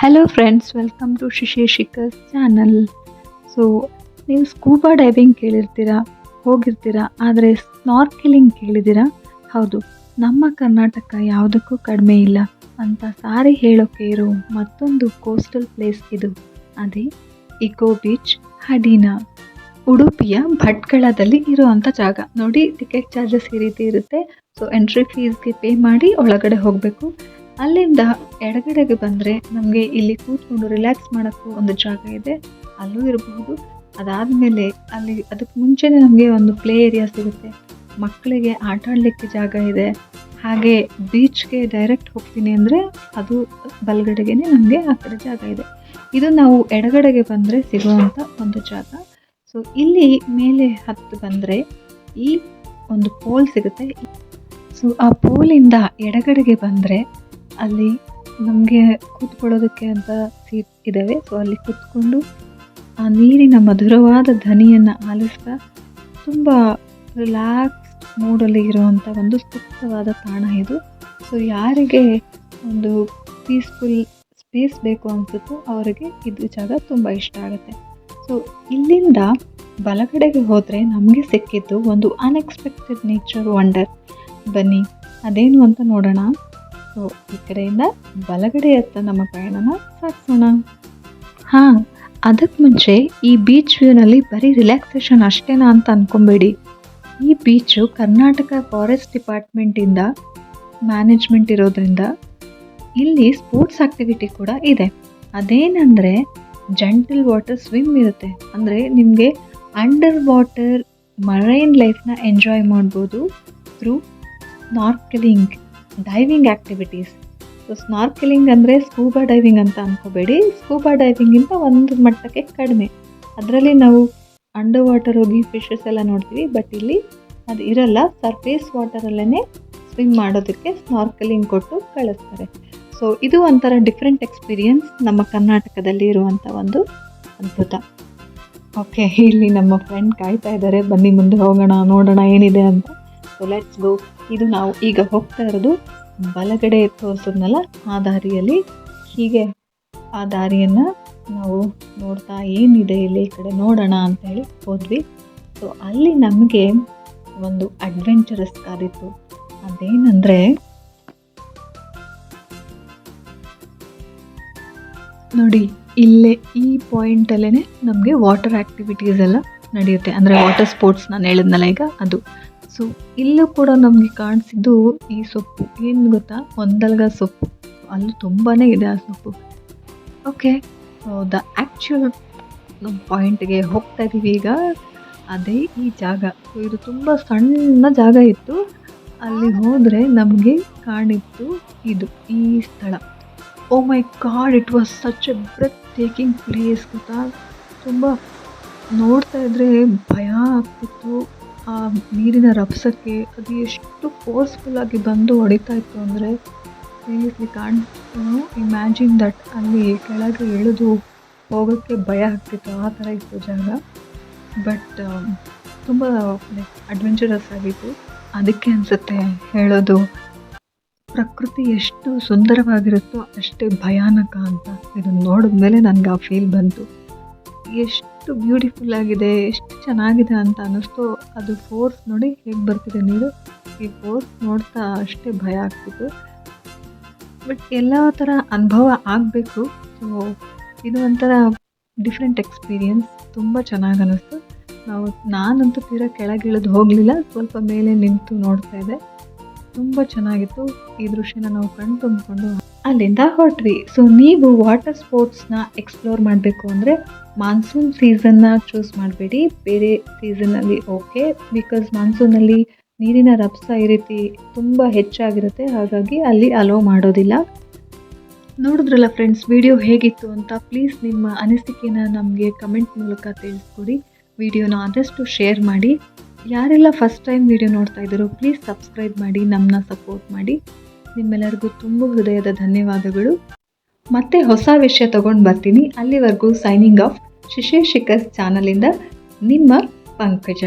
Hello friends welcome to ಶಿಶೇಷಿಕರ್ channel so ನೀವು scuba diving ಕೇಳಿರ್ತೀರಾ? ಹೋಗಿರ್ತೀರಾ? ಆದರೆ ಸ್ನಾರ್ಕೆಲಿಂಗ್ ಕೇಳಿದ್ದೀರಾ? ಹೌದು, ನಮ್ಮ ಕರ್ನಾಟಕ ಯಾವುದಕ್ಕೂ ಕಡಿಮೆ ಇಲ್ಲ ಅಂತ ಸಾರಿ ಹೇಳೋಕೆ ಇರೋ ಮತ್ತೊಂದು ಕೋಸ್ಟಲ್ ಪ್ಲೇಸ್ ಇದು. ಅದೇ ಇಕೋ ಬೀಚ್ ಹಡೀನಾ. ಉಡುಪಿಯ ಭಟ್ಕಳದಲ್ಲಿ ಇರುವಂಥ ಜಾಗ. ನೋಡಿ ಟಿಕೆಟ್ ಚಾರ್ಜಸ್ ಈ ರೀತಿ ಇರುತ್ತೆ. ಸೊ ಎಂಟ್ರಿ ಫೀಸ್ಗೆ ಪೇ ಮಾಡಿ ಒಳಗಡೆ ಹೋಗಬೇಕು. ಅಲ್ಲಿಂದ ಎಡಗಡೆಗೆ ಬಂದರೆ ನಮಗೆ ಇಲ್ಲಿ ಕೂತ್ಕೊಂಡು ರಿಲ್ಯಾಕ್ಸ್ ಮಾಡೋಕ್ಕೂ ಒಂದು ಜಾಗ ಇದೆ. ಅಲ್ಲೂ ಇರಬಹುದು. ಅದಾದಮೇಲೆ ಅಲ್ಲಿ ಅದಕ್ಕೆ ಮುಂಚೆನೇ ನಮಗೆ ಒಂದು ಪ್ಲೇ ಏರಿಯಾ ಸಿಗುತ್ತೆ. ಮಕ್ಕಳಿಗೆ ಆಟ ಆಡಲಿಕ್ಕೆ ಜಾಗ ಇದೆ. ಹಾಗೆ ಬೀಚ್ಗೆ ಡೈರೆಕ್ಟ್ ಹೋಗ್ತೀನಿ ಅಂದರೆ ಅದು ಬಲಗಡೆಗೆ ನಮಗೆ ಆ ಕಡೆ ಜಾಗ ಇದೆ. ಇದು ನಾವು ಎಡಗಡೆಗೆ ಬಂದರೆ ಸಿಗುವಂಥ ಒಂದು ಜಾಗ. ಸೊ ಇಲ್ಲಿ ಮೇಲೆ ಹತ್ತು ಬಂದರೆ ಈ ಒಂದು ಪೋಲ್ ಸಿಗುತ್ತೆ. ಸೊ ಆ ಪೋಲಿಂದ ಎಡಗಡೆಗೆ ಬಂದರೆ ಅಲ್ಲಿ ನಮಗೆ ಕೂತ್ಕೊಳ್ಳೋದಕ್ಕೆ ಅಂತ ಸೀಟ್ ಇದ್ದಾವೆ ಸೊ ಅಲ್ಲಿ ಕೂತ್ಕೊಂಡು ಆ ನೀರಿನ ಮಧುರವಾದ ಧ್ವನಿಯನ್ನು ಆಲಿಸ್ತಾ ತುಂಬ ರಿಲ್ಯಾಕ್ಸ್ ಮೂಡಲ್ಲಿ ಇರುವಂಥ ಒಂದು ಸೂಕ್ತವಾದ ತಾಣ ಇದು. ಸೊ ಯಾರಿಗೆ ಒಂದು ಪೀಸ್ಫುಲ್ ಸ್ಪೇಸ್ ಬೇಕು ಅನಿಸುತ್ತೋ ಅವರಿಗೆ ಇದು ಜಾಗ ತುಂಬ ಇಷ್ಟ ಆಗುತ್ತೆ. ಸೊ ಇಲ್ಲಿಂದ ಬಲಗಡೆಗೆ ಹೋದರೆ ನಮಗೆ ಸಿಕ್ಕಿದ್ದು ಒಂದು ಅನ್ಎಕ್ಸ್ಪೆಕ್ಟೆಡ್ ನೇಚರ್ ವಂಡರ್ ಬನ್ನಿ, ಅದೇನು ಅಂತ ನೋಡೋಣ. ಸೊ, ಈ ಕಡೆಯಿಂದ ಬಲಗಡೆಯತ್ತ ನಮ್ಮ ಪಯಣನ ಸಾಗಿಸೋಣ ಹಾಂ ಅದಕ್ಕೆ ಮುಂಚೆ ಈ ಬೀಚ್ ವ್ಯೂನಲ್ಲಿ ಬರೀ ರಿಲ್ಯಾಕ್ಸೇಷನ್ ಅಷ್ಟೇನಾ ಅಂತ ಅಂದ್ಕೊಬೇಡಿ ಈ ಬೀಚು ಕರ್ನಾಟಕ ಫಾರೆಸ್ಟ್ ಡಿಪಾರ್ಟ್ಮೆಂಟಿಂದ ಮ್ಯಾನೇಜ್ಮೆಂಟ್ ಇರೋದ್ರಿಂದ ಇಲ್ಲಿ ಸ್ಪೋರ್ಟ್ಸ್ ಆಕ್ಟಿವಿಟಿ ಕೂಡ ಇದೆ. ಅದೇನೆಂದರೆ ಜಂಟಲ್ ವಾಟರ್ ಸ್ವಿಮ್ ಇರುತ್ತೆ. ಅಂದರೆ ನಿಮಗೆ ಅಂಡರ್ ವಾಟರ್ ಮರೈನ್ ಲೈಫ್ನ ಎಂಜಾಯ್ ಮಾಡ್ಬೋದು through snorkelling diving activities so snorkelling ಅಂದರೆ ಸ್ಕೂಬಾ ಡೈವಿಂಗ್ ಅಂತ ಅಂದ್ಕೋಬೇಡಿ ಸ್ಕೂಬಾ ಡೈವಿಂಗಿಂತ ಒಂದು ಮಟ್ಟಕ್ಕೆ ಕಡಿಮೆ. ಅದರಲ್ಲಿ ನಾವು ಅಂಡರ್ ವಾಟರ್ ಹೋಗಿ ಫಿಶಸ್ ಎಲ್ಲ ನೋಡ್ತೀವಿ ಬಟ್ ಇಲ್ಲಿ ಅದು ಇರಲ್ಲ. ಸರ್ಫೇಸ್ ವಾಟರಲ್ಲೇ ಸ್ವಿಮ್ ಮಾಡೋದಕ್ಕೆ ಸ್ನಾರ್ಕಲಿಂಗ್ ಕೊಟ್ಟು ಕಳಿಸ್ತಾರೆ. ಸೊ ಇದು ಒಂಥರ ಡಿಫ್ರೆಂಟ್ ಎಕ್ಸ್ಪೀರಿಯನ್ಸ್ ನಮ್ಮ ಕರ್ನಾಟಕದಲ್ಲಿ ಇರುವಂಥ ಒಂದು ಅದ್ಭುತ. ಓಕೆ ಇಲ್ಲಿ ನಮ್ಮ ಫ್ರೆಂಡ್ ಕಾಯ್ತಾ ಇದ್ದಾರೆ. ಬನ್ನಿ ಮುಂದೆ ಹೋಗೋಣ, ನೋಡೋಣ ಏನಿದೆ ಅಂತ. ಸೊ ಲೆಟ್ಸ್ ಗೋ ಇದು ನಾವು ಈಗ ಹೋಗ್ತಾ ಇರೋದು ಬಲಗಡೆ ತೋರಿಸಿದ್ನಲ್ಲ, ಆ ದಾರಿಯಲ್ಲಿ. ಹೀಗೆ ಆ ದಾರಿಯನ್ನು ನಾವು ನೋಡ್ತಾ ಏನಿದೆ ಇಲ್ಲಿ ಈ ಕಡೆ ನೋಡೋಣ ಅಂತ ಹೇಳಿ ಹೋದ್ವಿ. ಸೊ ಅಲ್ಲಿ ನಮಗೆ ಒಂದು ಅಡ್ವೆಂಚರಸ್ ಕಾದಿತ್ತು ಅದೇನಂದರೆ, ನೋಡಿ, ಇಲ್ಲೇ ಈ ಪಾಯಿಂಟಲ್ಲೇ ನಮಗೆ ವಾಟರ್ ಆ್ಯಕ್ಟಿವಿಟೀಸ್ ಎಲ್ಲ ನಡೆಯುತ್ತೆ. ಅಂದರೆ ವಾಟರ್ ಸ್ಪೋರ್ಟ್ಸ್ ನಾನು ಹೇಳಿದ್ನಲ್ಲ ಈಗ, ಅದು. ಸೊ, ಇಲ್ಲೂ ಕೂಡ ನಮಗೆ ಕಾಣಿಸಿದ್ದು ಈ ಸೊಪ್ಪು. ಏನು ಗೊತ್ತಾ? ಒಂದಲ್ಗ ಸೊಪ್ಪು. ಅಲ್ಲೂ ತುಂಬಾ ಇದೆ ಆ ಸೊಪ್ಪು. ಓಕೆ ದ ಆ್ಯಕ್ಚುಯಲ್ ಪಾಯಿಂಟ್ಗೆ ಹೋಗ್ತಾ ಇದ್ದೀವಿ ಈಗ. ಅದೇ ಈ ಜಾಗ. ಇದು ತುಂಬ ಸಣ್ಣ ಜಾಗ ಇತ್ತು. ಅಲ್ಲಿ ಹೋದರೆ ನಮಗೆ ಕಾಣಿತ್ತು ಇದು, ಈ ಸ್ಥಳ. ಓ my God it was such a breathtaking place ಗೊತ್ತಾ? ತುಂಬ ನೋಡ್ತಾ ಇದ್ದರೆ ಭಯ ಆಗ್ತಿತ್ತು. ಆ ನೀರಿನ ರಭಸಕ್ಕೆ ಅದು ಎಷ್ಟು ಫೋರ್ಸ್ಫುಲ್ಲಾಗಿ ಬಂದು ಹೊಡಿತಾ ಇತ್ತು ಅಂದರೆ ಸೀರಿಯಸ್ಲಿ ಕಾಣ್ ಇಮ್ಯಾಜಿನ್ ದಟ್ ಅಲ್ಲಿ ಕೆಳಗೆ ಇಳಿದು ಹೋಗೋಕ್ಕೆ ಭಯ ಆಗ್ತಿತ್ತು, ಆ ಥರ ಇತ್ತು ಜಾಗ. ಬಟ್ ತುಂಬ ಅಡ್ವೆಂಚರಸ್ ಆಗಿತ್ತು. ಅದಕ್ಕೆ ಅನಿಸುತ್ತೆ ಹೇಳೋದು, ಪ್ರಕೃತಿ ಎಷ್ಟು ಸುಂದರವಾಗಿರುತ್ತೋ ಅಷ್ಟೇ ಭಯಾನಕ ಅಂತ. ಇದನ್ನು ನೋಡಿದ ಮೇಲೆ ನನಗೆ ಆ ಫೀಲ್ ಬಂತು. ಎಷ್ಟು ಬ್ಯೂಟಿಫುಲ್ ಆಗಿದೆ, ಎಷ್ಟು ಚೆನ್ನಾಗಿದೆ ಅಂತ ಅನ್ನಿಸ್ತು. ಅದು ಫೋರ್ಸ್ ನೋಡಿ ಹೇಗೆ ಬರ್ತಿದೆ ನೀರು. ಈ ಫೋರ್ಸ್ ನೋಡ್ತಾ ಅಷ್ಟೇ ಭಯ ಆಗ್ತಿತ್ತು. ಬಟ್ ಎಲ್ಲ ಥರ ಅನುಭವ ಆಗಬೇಕು. ಸೊ ಇದು ಒಂಥರ ಡಿಫ್ರೆಂಟ್ ಎಕ್ಸ್ಪೀರಿಯನ್ಸ್ ತುಂಬ ಚೆನ್ನಾಗಿ ಅನ್ನಿಸ್ತು. ನಾವು, ನಾನಂತೂ ತೀರಾ ಕೆಳಗಿಳಿದು ಹೋಗಲಿಲ್ಲ. ಸ್ವಲ್ಪ ಮೇಲೆ ನಿಂತು ನೋಡ್ತಾ ಇದ್ದೆ. ತುಂಬ ಚೆನ್ನಾಗಿತ್ತು. ಈ ದೃಶ್ಯನ ನಾವು ಕಣ್ ತುಂಬಿಕೊಂಡು ಅಲ್ಲಿಂದ ಹೊರಟ್ವಿ. ಸೊ ನೀವು ವಾಟರ್ ಸ್ಪೋರ್ಟ್ಸ್ನ ಎಕ್ಸ್ಪ್ಲೋರ್ ಮಾಡಬೇಕು ಅಂದರೆ ಮಾನ್ಸೂನ್ ಸೀಸನ್ನ ಚೂಸ್ ಮಾಡಬೇಡಿ. ಬೇರೆ ಸೀಸನ್ನಲ್ಲಿ ಓಕೆ ಬಿಕಾಸ್ ಮಾನ್ಸೂನಲ್ಲಿ ನೀರಿನ ರಭಸ ಈ ರೀತಿ ತುಂಬ ಹೆಚ್ಚಾಗಿರುತ್ತೆ. ಹಾಗಾಗಿ ಅಲ್ಲಿ ಅಲೋ ಮಾಡೋದಿಲ್ಲ. ನೋಡಿದ್ರಲ್ಲ ಫ್ರೆಂಡ್ಸ್ ವಿಡಿಯೋ ಹೇಗಿತ್ತು ಅಂತ ಪ್ಲೀಸ್ ನಿಮ್ಮ ಅನಿಸಿಕೆನ ನಮಗೆ ಕಮೆಂಟ್ ಮೂಲಕ ತಿಳಿಸ್ಕೊಡಿ. ವಿಡಿಯೋನ ಆದಷ್ಟು ಶೇರ್ ಮಾಡಿ. ಯಾರೆಲ್ಲ ಫಸ್ಟ್ ಟೈಮ್ ವಿಡಿಯೋ ನೋಡ್ತಾ ಇದ್ದಾರೋ ಪ್ಲೀಸ್ ಸಬ್ಸ್ಕ್ರೈಬ್ ಮಾಡಿ ನಮ್ಮನ್ನ ಸಪೋರ್ಟ್ ಮಾಡಿ. ನಿಮ್ಮೆಲ್ಲರಿಗೂ ತುಂಬ ಹೃದಯದ ಧನ್ಯವಾದಗಳು. ಮತ್ತೆ ಹೊಸ ವಿಷಯ ತಗೊಂಡು ಬರ್ತೀನಿ. ಅಲ್ಲಿವರೆಗೂ ಸೈನಿಂಗ್ ಆಫ್ ಶಿಶೇಶಿಕಸ್ ಚಾನಲಿಂದ ನಿಮ್ಮ ಪಂಕಜ.